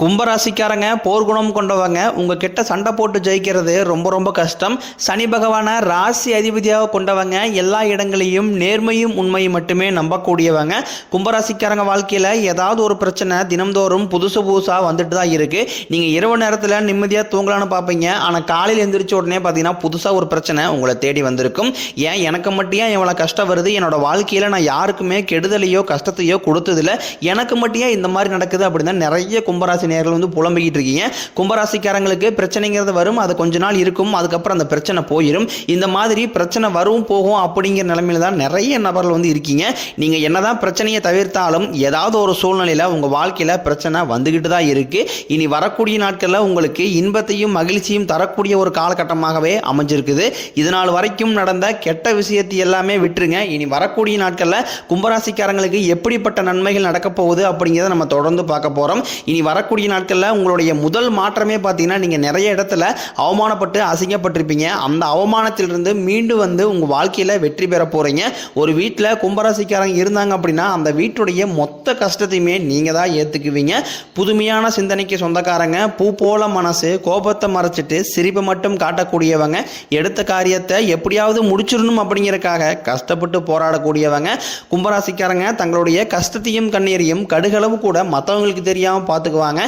கும்பராசிக்காரங்க போர்க்குணம் கொண்டவங்க உங்ககிட்ட சண்டை போட்டு ஜெயிக்கிறது ரொம்ப ரொம்ப கஷ்டம். சனி பகவானை ராசி அதிபதியாக கொண்டவங்க எல்லா இடங்களையும் நேர்மையும் உண்மையும் மட்டுமே நம்பக்கூடியவங்க. கும்பராசிக்காரங்க வாழ்க்கையில் ஏதாவது ஒரு பிரச்சனை தினம்தோறும் புதுசு புதுசாக வந்துட்டு தான் இருக்குது நீங்கள் இரவு நேரத்தில் நிம்மதியாக தூங்கலான்னு பார்ப்பீங்க. ஆனால் காலையில் எந்திரிச்ச உடனே பார்த்தீங்கன்னா புதுசாக ஒரு பிரச்சனை உங்களை தேடி வந்திருக்கும். ஏன் எனக்கு மட்டும் ஏன் இவ்வளோ கஷ்டம் வருது? என்னோட வாழ்க்கையில் நான் யாருக்குமே கெடுதலையோ கஷ்டத்தையோ கொடுத்ததில்ல. எனக்கு மட்டும் இந்த மாதிரி நடக்குது அப்படின்னு தான் நிறைய கும்பராசி நேர்கள் வந்து புலம்பிக்கிட்டு இருக்கீங்க. கும்பராசிக்காரங்களுக்கு பிரச்சனைங்கிறது வரும் அது கொஞ்ச நாள் இருக்கும் அதுக்கப்புறம் அந்த பிரச்சனை போயிடும் இந்த மாதிரி பிரச்சனை வரும் போகும் அப்படிங்கிற நிலைமையில தான் நிறைய நபர்கள் வந்து இருக்கீங்க. நீங்கள் என்னதான் பிரச்சனையை தவிர்த்தாலும் ஏதாவது ஒரு சூழ்நிலையில் உங்கள் வாழ்க்கையில் பிரச்சனை வந்துக்கிட்டு தான் இருக்கு. இனி வரக்கூடிய நாட்களில் உங்களுக்கு இன்பத்தையும் மகிழ்ச்சியும் தரக்கூடிய ஒரு காலகட்டமாகவே அமைஞ்சிருக்குது. இது நாள் வரைக்கும் நடந்த கெட்ட விஷயத்தை எல்லாமே விட்டுருங்க. இனி வரக்கூடிய நாட்களில் கும்பராசிக்காரங்களுக்கு எப்படிப்பட்ட நன்மைகள் நடக்கப் போகுது அப்படிங்கிறத நம்ம தொடர்ந்து பார்க்க போகிறோம் இனி வரக்கூடிய நாட்களில் உங்களுடைய முதல் மாற்றமே பார்த்தீங்கன்னா நீங்கள் நிறைய இடத்துல அவமானப்பட்டு அசிங்கப்பட்டிருப்பீங்க. அந்த அவமானத்திலிருந்து மீண்டு வந்து உங்கள் வாழ்க்கையில் வெற்றி பெற போகிறீங்க ஒரு வீட்டில் கும்பராசிக்காரங்க இருந்தாங்க அப்படின்னா அந்த வீட்டுடைய மொத்த கஷ்டத்தையுமே நீங்கள் தான் ஏற்றுக்குவீங்க புதுமையான சிந்தனைக்கு சொந்தக்காரங்க பூ போல மனசு கோபத்தை மறைச்சிட்டு சிரிப்பை மட்டும் காட்டக்கூடியவங்க எடுத்த காரியத்தை எப்படியாவது முடிச்சிடணும் அப்படிங்கிறதுக்காக கஷ்டப்பட்டு போராடக்கூடியவங்க. கும்பராசிக்காரங்க தங்களுடைய கஷ்டத்தையும் கண்ணீரையும் கடுகளவு கூட மற்றவங்களுக்கு தெரியாமல் பார்த்துக்குவாங்க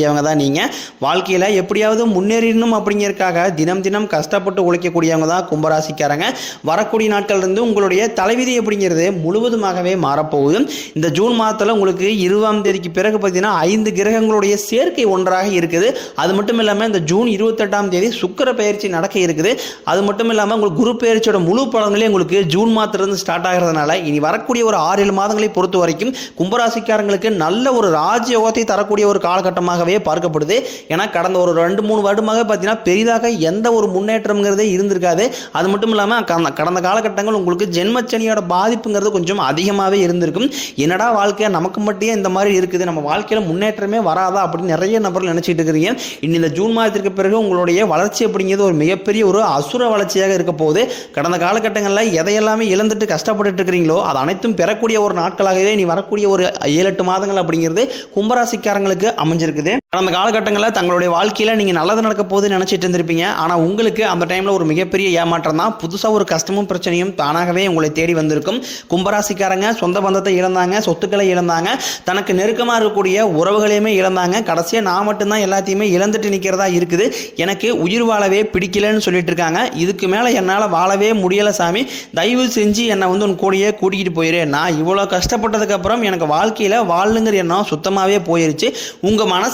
ஏமாறக்கூடியவங்க தான் நீங்கள் வாழ்க்கையில் எப்படியாவது முன்னேறிடணும் அப்படிங்கிறதுக்காக தினம் தினம் கஷ்டப்பட்டு உழைக்கக்கூடியவங்க தான் கும்பராசிக்காரங்க. வரக்கூடிய நாட்கள் இருந்து உங்களுடைய தலைவிதி அப்படிங்கிறது முழுவதுமாகவே மாறப்போகுது. இந்த ஜூன் மாதத்தில் உங்களுக்கு இருபதாம் தேதிக்கு பிறகு பார்த்தீங்கன்னா ஐந்து கிரகங்களுடைய சேர்க்கை ஒன்றாக இருக்குது. அது மட்டும் இல்லாமல் இந்த ஜூன் இருபத்தெட்டாம் தேதி சுக்கர பயிற்சி நடக்க இருக்குது. அது மட்டும் இல்லாமல் உங்களுக்கு குரு பயிற்சியோட முழு பலன்களே உங்களுக்கு ஜூன் மாதத்துலேருந்து ஸ்டார்ட் ஆகிறதுனால இனி வரக்கூடிய ஒரு ஆறு ஏழு மாதங்களை பொறுத்த வரைக்கும் கும்பராசிக்காரங்களுக்கு நல்ல ஒரு ராஜயோகத்தை தரக்கூடிய ஒரு காலகட்டமாகவே பார்க்கப்படுது ஏன்னா கடந்த ஒரு ரெண்டு மூணு வருடமாக பார்த்தீங்கன்னா பெரிதாக எந்த ஒரு முன்னேற்றம்ங்கிறதே இருந்திருக்காது. அது மட்டும் இல்லாமல் கடந்த கடந்த காலகட்டங்கள் உங்களுக்கு ஜென்மச்சனியோட பாதிப்புங்கிறது கொஞ்சம் அதிகமாகவே இருந்திருக்கும். என்னடா வாழ்க்கையை நமக்கு மட்டும் இந்த மாதிரி இருக்குது? நம்ம வாழ்க்கையில் முன்னேற்றமே வராதா? அப்படின்னு நிறைய நபர்கள் நினச்சிட்டு இருக்கிறீங்க. இன்னும் இந்த ஜூன் மாதத்திற்கு பிறகு உங்களுடைய வளர்ச்சி அப்படிங்கிறது ஒரு மிகப்பெரிய ஒரு அசுர வளர்ச்சியாக இருக்க போகுது. கடந்த காலகட்டங்களில் எதையெல்லாமே இழந்துட்டு கஷ்டப்பட்டுட்டு இருக்கிறீங்களோ அது அனைத்தும் பெறக்கூடிய ஒரு நாட்களாகவே நீ வரக்கூடிய ஒரு ஏழு எட்டு மாதங்கள் அப்படிங்கிறது கும்பராசிக்காரங்களுக்கு அமைஞ்சிருக்குது. கடந்த காலகட்டங்களில் தங்களுடைய வாழ்க்கையில் நீங்கள் நல்லது நடக்க போகுதுன்னு நினச்சிட்டு இருந்திருப்பீங்க. ஆனால் உங்களுக்கு அந்த டைமில் ஒரு மிகப்பெரிய ஏமாற்றம் தான். புதுசாக ஒரு கஷ்டமும் பிரச்சனையும் தானாகவே உங்களை தேடி வந்திருக்கும். கும்பராசிக்காரங்க சொந்த பந்தத்தை இழந்தாங்க சொத்துக்களை இழந்தாங்க. தனக்கு நெருக்கமாக இருக்கக்கூடிய உறவுகளையுமே இழந்தாங்க. கடைசியாக நான் மட்டும்தான் எல்லாத்தையுமே இழந்துட்டு நிற்கிறதா இருக்குது. எனக்கு உயிர் வாழவே பிடிக்கலன்னு சொல்லிட்டு இருக்காங்க. இதுக்கு மேலே என்னால் வாழவே முடியலை சாமி. தயவு செஞ்சு என்னை வந்து உன் கூடயே கூட்டிகிட்டு போயிரு. நான் இவ்வளோ கஷ்டப்பட்டதுக்கப்புறம் எனக்கு வாழ்க்கையில் வாழணுங்கிற எண்ணம் சுத்தமாகவே போயிருச்சு. உங்கள்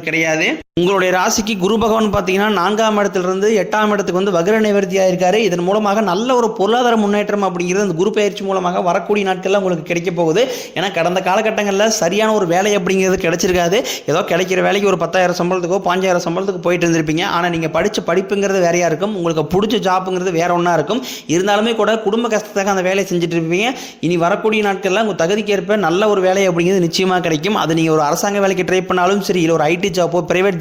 கிடையாது. உங்களுடைய ராசிக்கு குரு பகவான் பார்த்தீங்கன்னா நான்காம் இடத்துலேருந்து எட்டாம் இடத்துக்கு வந்து வகர நிவர்த்தியாக இருக்காரு. இதன் மூலமாக நல்ல ஒரு பொருளாதார முன்னேற்றம் அப்படிங்கிறது அந்த குரு பயிற்சி மூலமாக வரக்கூடிய நாட்களில் உங்களுக்கு கிடைக்க போகுது. ஏன்னா கடந்த காலகட்டங்களில் சரியான ஒரு வேலை அப்படிங்கிறது கிடைச்சிருக்காது. ஏதோ கிடைக்கிற வேலைக்கு ஒரு பத்தாயிரம் சம்பளத்துக்கோ பாஞ்சாயிரம் சம்பளத்துக்கு போயிட்டு இருந்திருப்பீங்க. ஆனால் நீங்கள் படித்த படிப்புங்கிறது வேறையாக இருக்கும். உங்களுக்கு பிடிச்ச ஜாப்புங்கிறது வேற ஒன்றா இருக்கும். இருந்தாலுமே கூட குடும்ப கஷ்டத்துக்காக அந்த வேலையை செஞ்சுட்டு இருப்பீங்க. இனி வரக்கூடிய நாட்களில் உங்கள் தகுதிக்கேற்ப நல்ல ஒரு வேலை அப்படிங்கிறது நிச்சயமாக கிடைக்கும். அது நீங்கள் ஒரு அரசாங்க வேலைக்கு ட்ரை பண்ணாலும் சரி இல்லை ஒரு ஐடி ஜாப்போ பிரைவேட்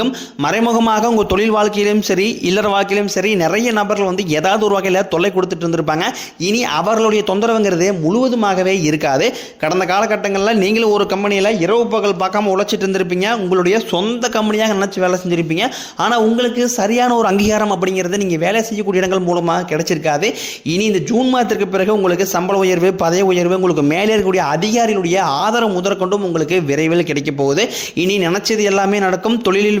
நீங்கும் மறைமுகமாக உங்கள் தொழில் வாழ்க்கையிலும் சரி இல்லற வாழ்க்கையிலும் சரி நிறைய நபர்கள் வந்து ஏதாவது ஒரு வகையில் தொல்லை கொடுத்துட்டு இருந்திருப்பாங்க. இனி அவர்களுடைய தொந்தரவுங்கிறது முழுவதுமாகவே இருக்காது. கடந்த காலகட்டங்களில் நீங்களும் ஒரு கம்பெனியில் இரவு பகல் பார்க்காம உழைச்சிட்டு இருந்திருப்பீங்க. உங்களுடைய சொந்த கம்பெனியாக நினச்சி வேலை செஞ்சுருப்பீங்க. ஆனால் உங்களுக்கு சரியான ஒரு அங்கீகாரம் அப்படிங்கிறது நீங்கள் வேலை செய்யக்கூடிய இடங்கள் மூலமாக கிடைச்சிருக்காது. இனி இந்த ஜூன் மாதத்திற்கு பிறகு உங்களுக்கு சம்பள உயர்வு பதவி உயர்வு உங்களுக்கு மேலே இருக்கக்கூடிய அதிகாரிகளுடைய ஆதரவு முதற்கொண்டும் உங்களுக்கு விரைவில் கிடைக்க போகுது. இனி நினைச்சது எல்லாமே நடக்கும். தொழிலில்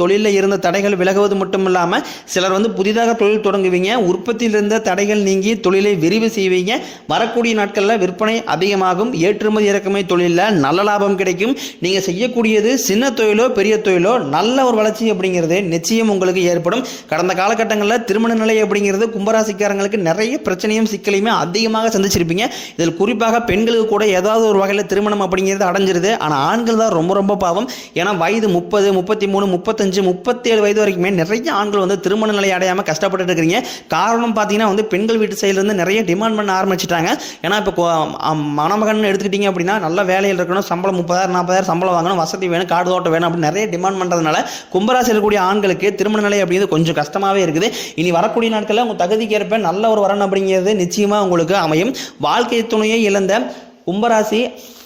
தொழிலில் இருந்த தடைகள் விலகுவது மட்டும் இல்லாமல் சிலர் வந்து புதிதாக தொழில் தொடங்குவீங்க உற்பத்தியில் இருந்த தடைகள் நீங்கி தொழிலை விரிவு செய்வீங்க. வரக்கூடிய நாட்களில் விற்பனை அதிகமாகும். ஏற்றுமதி இறக்குமதி தொழிலில் நல்ல லாபம் கிடைக்கும். நீங்கள் செய்யக்கூடியது சின்ன தொழிலோ பெரிய தொழிலோ நல்ல ஒரு வளர்ச்சி அப்படிங்கிறது நிச்சயம் உங்களுக்கு ஏற்படும். கடந்த காலகட்டங்களில் திருமண நிலை அப்படிங்கிறது கும்பராசிக்காரங்களுக்கு நிறைய பிரச்சனையும் சிக்கலையுமே அதிகமாக சந்திச்சிருப்பீங்க. இதில் குறிப்பாக பெண்களுக்கு கூட ஏதாவது ஒரு வகையில் திருமணம் அப்படிங்கிறது அடைஞ்சிருது. ஆனால் ஆண்கள் தான் ரொம்ப ரொம்ப பாவம். ஏன்னா வயது முப்பது முப்பத்தி மூணு முப்பத்தி முப்பத்தஞ்சு முப்பத்தேழு வயது வரைக்குமே நிறைய ஆண்கள் வந்து திருமண நிலை அடையாமல் கஷ்டப்பட்டு இருக்கிறீங்க. காரணம் பார்த்தீங்கன்னா வந்து பெண்கள் வீட்டு சைட்லேருந்து நிறைய டிமாண்ட் பண்ண ஆரம்பிச்சிட்டாங்க. ஏன்னா இப்போ மணமகன் எடுத்துக்கிட்டீங்க அப்படின்னா நல்ல வேலையில் இருக்கணும் சம்பளம் முப்பதாயிரம் நாற்பதாயிரம் சம்பளம் வாங்கணும் வசதி வேணும் காடு தோட்டம் வேணும் அப்படின்னு நிறைய டிமாண்ட் பண்ணுறதுனால கும்பராசி இருக்கக்கூடிய ஆண்களுக்கு திருமண நிலை அப்படிங்கிறது கொஞ்சம் கஷ்டமாகவே இருக்குது. இனி வரக்கூடிய நாட்களில் உங்கள் தகுதிக்கு ஏற்ப நல்ல ஒரு வரன் அப்படிங்கிறது நிச்சயமாக உங்களுக்கு அமையும். வாழ்க்கை துணையை இழந்த கும்பராசி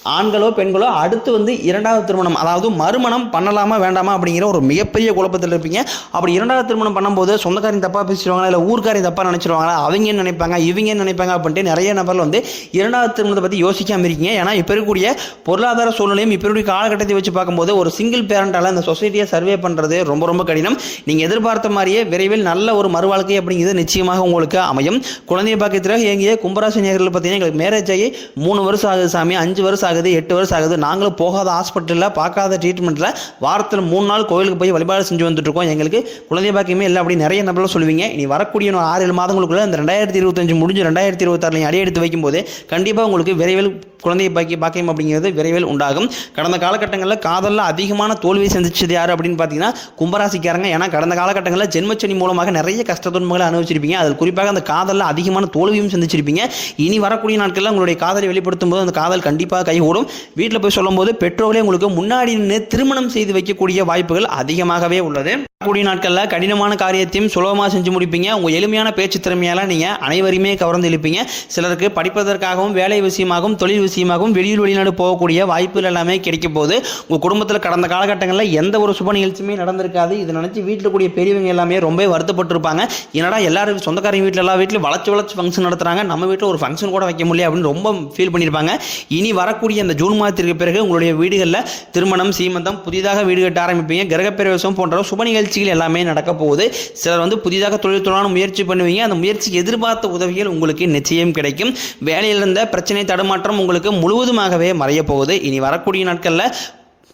ஆண்களோ பெண்களோ அடுத்து வந்து இரண்டாவது திருமணம் அதாவது மறுமணம் பண்ணலாமா வேண்டாமா அப்படிங்கிற ஒரு மிகப்பெரிய குழப்பத்தில் இருப்பீங்க. அப்படி இரண்டாவது திருமணம் பண்ணும்போது சொந்தக்காரன் தப்பாக பேசிடுவாங்களா இல்லை ஊர்க்காரன் தப்பாக நினச்சிருவாங்களா அவங்க என்ன நினைப்பாங்க இவங்க என்ன நினைப்பாங்க அப்படின்ட்டு நிறைய நபர்கள் வந்து இரண்டாவது திருமணத்தை பற்றி யோசிக்காமல் இருக்கீங்க. ஏன்னா இப்போ இருக்கக்கூடிய பொருளாதார சூழ்நிலையும் இப்போ இருக்கக்கூடிய காலகட்டத்தை வச்சு பார்க்கும்போது ஒரு சிங்கிள் பேரண்டால் அந்த சொசைட்டியை சர்வே பண்ணுறது ரொம்ப ரொம்ப கடினம். நீங்கள் எதிர்பார்த்த மாதிரியே விரைவில் நல்ல ஒரு மறுவாழ்க்கை அப்படிங்கிறது நிச்சயமாக உங்களுக்கு அமையும். குழந்தைய பாக்கியத்தில் இயங்கிய கும்பராசி நேர்கள் பார்த்தீங்கன்னா எங்களுக்கு மேரேஜ் ஆகி மூணு வருஷம் ஆகுது சாமி அஞ்சு வருஷம் ஆகுது எட்டு வருஷம் ஆகுது நாங்களும் போகாத ஹாஸ்பிட்டலில் பார்க்காத ட்ரீட்மெண்ட்டில் வாரத்தில் மூணு நாள் கோயிலுக்கு போய் வழிபாடு செஞ்சு வந்துட்டுருக்கோம். எங்களுக்கு குழந்தை பாக்கியமே இல்லை அப்படி நிறைய நபர்கள் சொல்லுவீங்க. இனி வரக்கூடிய ஒரு ஆறு ஏழு மாதங்களுக்குள்ளே இந்த ரெண்டாயிரத்தி இருபத்தஞ்சு முடிஞ்சு ரெண்டாயிரத்தி இருபத்தாறுல அடி எடுத்து வைக்கும்போது கண்டிப்பாக உங்களுக்கு விரைவில் குழந்தை பாக்கி பாக்கியம் அப்படிங்கிறது விரைவில் உண்டாகும். கடந்த காலகட்டங்களில் காதலில் அதிகமான தோல்வியை சந்திச்சது யார் அப்படின்னு பார்த்தீங்கன்னா கும்பராசிக்காரங்க. ஏன்னா கடந்த காலகட்டங்களில் ஜென்மச்சனி மூலமாக நிறைய கஷ்ட துன்பங்களை அனுபவிச்சிருப்பீங்க. அதில் குறிப்பாக அந்த காதலில் அதிகமான தோல்வியும் சந்திச்சிருப்பீங்க. இனி வரக்கூடிய நாட்களில் உங்களுடைய காதலை வெளிப்படுத்தும் போது அந்த காதல் கண்டிப்பாக கை கைகூடும் வீட்டில் போய் சொல்லும்போது பெற்றோர்களே உங்களுக்கு முன்னாடி நின்று திருமணம் செய்து வைக்கக்கூடிய வாய்ப்புகள் அதிகமாகவே உள்ளது. கூடிய நாட்களில் கடினமான காரியத்தையும் சுலபமாக செஞ்சு முடிப்பீங்க. உங்கள் எளிமையான பேச்சு திறமையால் நீங்கள் அனைவரையுமே கவர்ந்து இழுப்பீங்க. சிலருக்கு படிப்பதற்காகவும் வேலை விஷயமாகவும் தொழில் விஷயமாகவும் வெளியூர் வெளிநாடு போகக்கூடிய வாய்ப்புகள் எல்லாமே கிடைக்கும் போது உங்கள் குடும்பத்தில் கடந்த காலகட்டங்களில் எந்த ஒரு சுப நிகழ்ச்சியுமே நடந்திருக்காது. இதை நினச்சி வீட்டில் கூடிய பெரியவங்க எல்லாமே ரொம்ப வருத்தப்பட்டிருப்பாங்க. என்னடா எல்லாரும் சொந்தக்காரங்க வீட்டில் எல்லா வீட்டிலும் வளச்சு வளர்ச்சி ஃபங்க்ஷன் நடத்துகிறாங்க நம்ம வீட்டில் ஒரு ஃபங்க்ஷன் கூட வைக்க முடியல அப்படின்னு ரொம்ப ஃபீல் பண்ணியிருப்பாங்க இனி வரக்கூடிய அந்த ஜூன் மாதத்திற்கு பிறகு உங்களுடைய வீடுகளில் திருமணம் சீமந்தம் புதிதாக வீடு கட்ட ஆரம்பிப்பீங்க. கிரகப்பிரவேசம் போன்ற சுப நிகழ்ச்சிகள் எல்லாமே நடக்க போகுது. சிலர் வந்து புதிதாக தொழில் தொழிலான முயற்சி பண்ணுவீங்க. அந்த முயற்சிக்கு எதிர்பார்த்த உதவிகள் உங்களுக்கு நிச்சயம் கிடைக்கும். வேலையில் இருந்த பிரச்சனை தடுமாற்றம் உங்களுக்கு முழுவதுமாகவே மறைய போகுது. இனி வரக்கூடிய நாட்களில்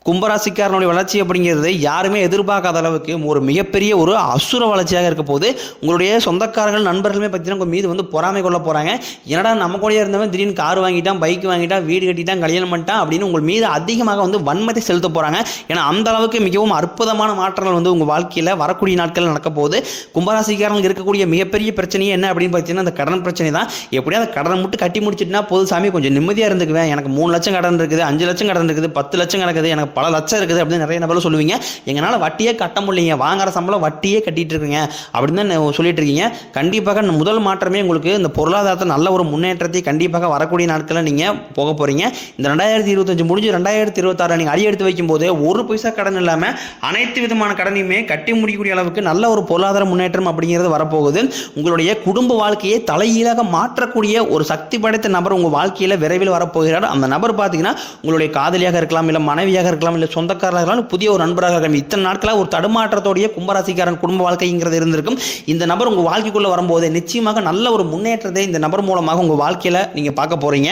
கும்பராசிக்காரனுடைய வளர்ச்சி அப்படிங்கிறது யாருமே எதிர்பார்க்காத அளவுக்கு ஒரு மிகப்பெரிய ஒரு அசுர வளர்ச்சியாக இருக்க போது உங்களுடைய சொந்தக்காரர்கள் நண்பர்களுமே பார்த்தீங்கன்னா உங்கள் மீது வந்து பொறாமை கொள்ள போகிறாங்க என்னடா நம்ம கூட இருந்தவன் திடீர்னு கார் வாங்கிட்டான் பைக் வாங்கிட்டான் வீடு கட்டிட்டான் கல்யாணம் பண்ணிட்டான் அப்படின்னு உங்கள் மீது அதிகமாக வந்து வன்மத்தை செலுத்த போகிறாங்க ஏன்னா அந்த அளவுக்கு மிகவும் அற்புதமான மாற்றங்கள் வந்து உங்கள் வாழ்க்கையில் வரக்கூடிய நாட்கள் நடக்க போகுது. கும்பராசிக்காரங்களுக்கு இருக்கக்கூடிய மிகப்பெரிய பிரச்சனையே என்ன அப்படின்னு பார்த்தீங்கன்னா அந்த கடன் பிரச்சனை தான். எப்படியும் அந்த கடனை மட்டும் கட்டி முடிச்சிட்டுனா போது சாமி கொஞ்சம் நிம்மதியாக இருந்துக்குவேன். எனக்கு மூணு லட்சம் கடன் இருக்குது அஞ்சு லட்சம் கடன் இருக்குது பத்து லட்சம் கிடக்குது எனக்கு பல லட்சம் இருக்குது அப்படின்னு நிறைய நபர்கள் சொல்லுவீங்க. எங்களால் வட்டியே கட்ட முடியலைங்க. வாங்குற சம்பளம் வட்டியே கட்டிட்டு இருக்கீங்க. அப்படின்னு தான் சொல்லிட்டு இருக்கீங்க. கண்டிப்பாக முதல் மாற்றமே உங்களுக்கு இந்த பொருளாதாரத்தை நல்ல ஒரு முன்னேற்றத்தை கண்டிப்பாக வரக்கூடிய நாட்களில் நீங்கள் போக போகிறீங்க இந்த ரெண்டாயிரத்தி இருபத்தஞ்சு முடிஞ்சு ரெண்டாயிரத்தி இருபத்தாறு நீங்கள் அடி எடுத்து வைக்கும்போது ஒரு பைசா கடன் இல்லாமல் அனைத்து விதமான கடனையுமே கட்டி முடிக்கக்கூடிய அளவுக்கு நல்ல ஒரு பொருளாதார முன்னேற்றம் அப்படிங்கிறது வரப்போகுது. உங்களுடைய குடும்ப வாழ்க்கையை தலைகீழாக மாற்றக்கூடிய ஒரு சக்தி படைத்த நபர் உங்கள் வாழ்க்கையில் விரைவில் வரப்போகிறார். அந்த நபர் பார்த்தீங்கன்னா உங்களுடைய காதலியாக இருக்கலாம் இல்லை மனைவியாக இருக்கலாம் இல்லை சொந்தக்காரராக இருக்கலாம் புதிய ஒரு நண்பராக இருக்கலாம் இத்தனை நாட்களாக ஒரு தடுமாற்றத்தோடைய கும்பராசிக்காரன் குடும்ப வாழ்க்கைங்கிறது இருந்திருக்கும். இந்த நபர் உங்கள் வாழ்க்கைக்குள்ளே வரும்போது நிச்சயமாக நல்ல ஒரு முன்னேற்றத்தை இந்த நபர் மூலமாக உங்கள் வாழ்க்கையில் நீங்கள் பார்க்க போகிறீங்க